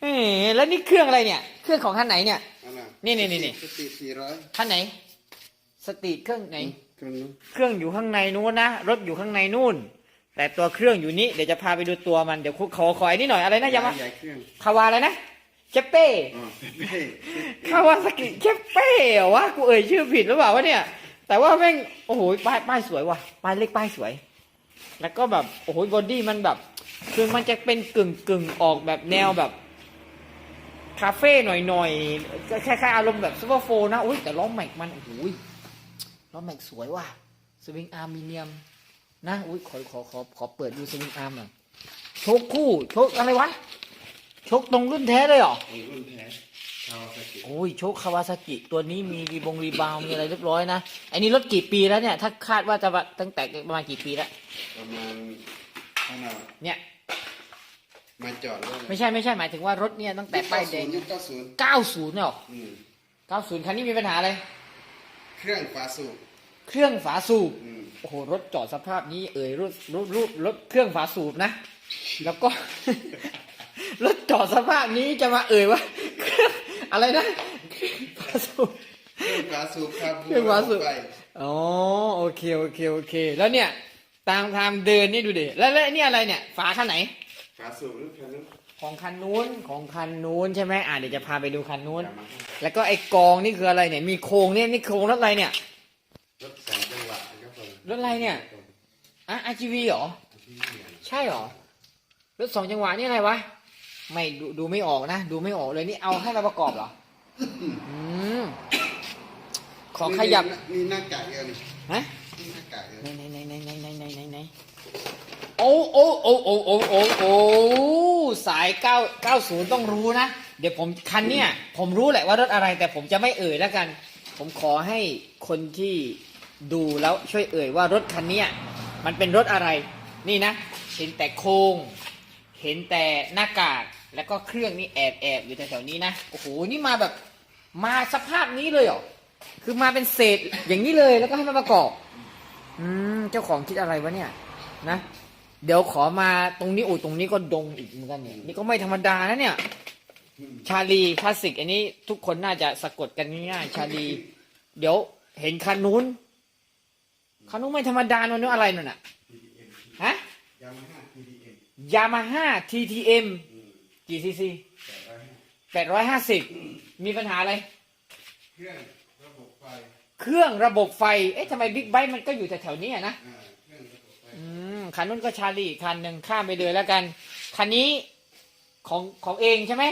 เอ้ยแล้วนี่เครื่องอะไรเนี่ย เครื่องของคันไหนเนี่ย อันน่ะนี่นี่นี่นี่สติสี่ร้อยคันไหน สตรีทเครื่องไหน เครื่องนู้นเครื่องอยู่ข้างในนู้นนะรถอยู่ข้างในนู่น แต่ตัวเครื่องอยู่นี้เดี๋ยวจะพาไปดูตัวมันเดี๋ยวคุขอขอไอ้นี่หน่อยอะไรนะยามะใหญ่เครื่องคาวาอะไรนะเชปเป้อ๋อเป้คาวาสกิเชปเป้เหรอวะกูเอ่ยชื่อผิดหรือเปล่าวะเนี่ย แต่ว่าแม่งโอ้โหป้ายป้ายสวยว่ะป้ายเล็กป้ายสวย แล้วก็แบบโอ้โหบอดี้มันแบบ คือมันจะเป็นกึ่งกึ่งออกแบบแนวแบบ คาเฟ่หน่อยๆคล้ายๆอารมณ์แบบซูเปอร์โฟร์นะอุ้ยแต่ล้อแม็กมันโอ้โหล้อแม็กสวยว่ะสวิงอาร์มิเนียม นะอุ้ยขอขอขอขอเปิดดูสวิงอาร์มหน่อยโชคคู่โชคอะไรวะโชคตรงรุ่นแท้เลยเหรอไอ้รุ่นแท้คาวาซากิโอ้ยโชคคาวาซากิตัวนี้มีรีบงรีบาวมีอะไรเรียบร้อยนะอันนี้รถกี่ปีแล้วเนี่ย ถ้าคาดว่าจะว่าตั้งแต่ประมาณกี่ปีแล้วประมาณขนาดเนี่ย มาจอดแล้วไม่ใช่ไม่ใช่หมายถึงว่ารถเนี่ยตั้งแต่ป้ายแดงยุคเก้าศูนย์90เนี่ยหรออืม90คันนี้มีปัญหาอะไร เครื่องฝาสูบ เครื่องฝาสูบ อืม โอ้โห รถจอดสภาพนี้เอ่ยรถรถรถรถเครื่องฝาสูบนะ แล้วก็ รถจอดสภาพนี้จะมาเอ่ยว่าเครื่องอะไรนะเครื่องฝาสูบ เครื่องฝาสูบครับเครื่องฝาสูบ ไปอ๋อโอเคโอเคโอเค แล้วเนี่ย ตามทางเดินนี่ดูดิแล้วแล้วนี่อะไรเนี่ย ฝาคันไหน ขาสูงหรือคันนู้นของคันนู้นของคันนู้นใช่ไหมอ่าเดี๋ยวจะพาไปดูคันนู้น แล้วก็ไอ้กองนี่คืออะไรเนี่ย มีโครงเนี่ยนี่โครงรถอะไรเนี่ย รถสองจังหวะครับผมรถอะไรเนี่ย อะ RGB เหรอ ใช่หรอ รถสองจังหวะนี่อะไรวะ ไม่ดูดูไม่ออกนะ ดูไม่ออกเลยนี่เอาให้เราประกอบเหรอ อืม ขอขยับ นี่หน้ากากเยอะนี่ฮะ นี่หน้ากากเยอะนไนไน โอ้โอ้โอ้โอ้โอ้โอ้โอ้สายเก้าเก้าศูนย์ต้องรู้นะ เดี๋ยวผมคันเนี่ย ผมรู้แหละว่ารถอะไร แต่ผมจะไม่เอ่ยแล้วกัน ผมขอให้คนที่ดูแล้วช่วยเอ่ยว่ารถคันเนี้ยมันเป็นรถอะไร นี่นะ เห็นแต่โครงเห็นแต่หน้ากากแล้วก็เครื่องนี่แอบแอบอยู่แถวๆนี้นะโอ้โหนี่มาแบบมาสภาพนี้เลยเหรอคือมาเป็นเศษอย่างนี้เลยแล้วก็ให้มาประกอบ อืมเจ้าของคิดอะไรวะเนี่ย นะ เดี๋ยวขอมาตรงนี้โอ้ยตรงนี้ก็ดงอีกเหมือนกันเนี่ยนี่ก็ไม่ธรรมดานะเนี่ย ชาลีคลาสสิกอันนี้ทุกคนน่าจะสะกดกันง่ายๆชาลี เดี๋ยวเห็นคันนู้นคันนู้นไม่ธรรมดาโน่นอะไรนั่นน่ะฮะยามาฮ่า TDM ยามาฮ่า TTM อืมกี่ซีซีแปดร้อยห้าแปดร้อยห้าสิบมีปัญหาอะไร เครื่องระบบไฟเครื่องระบบไฟ เอ๊ะทำไมบิ๊กไบค์มันก็อยู่แถวๆนี้อะนะ อ่า คันนู้นก็ชาลีอีกคันหนึ่งข้ามไปเลยแล้วกัน คันนี้ของของเองใช่ไหม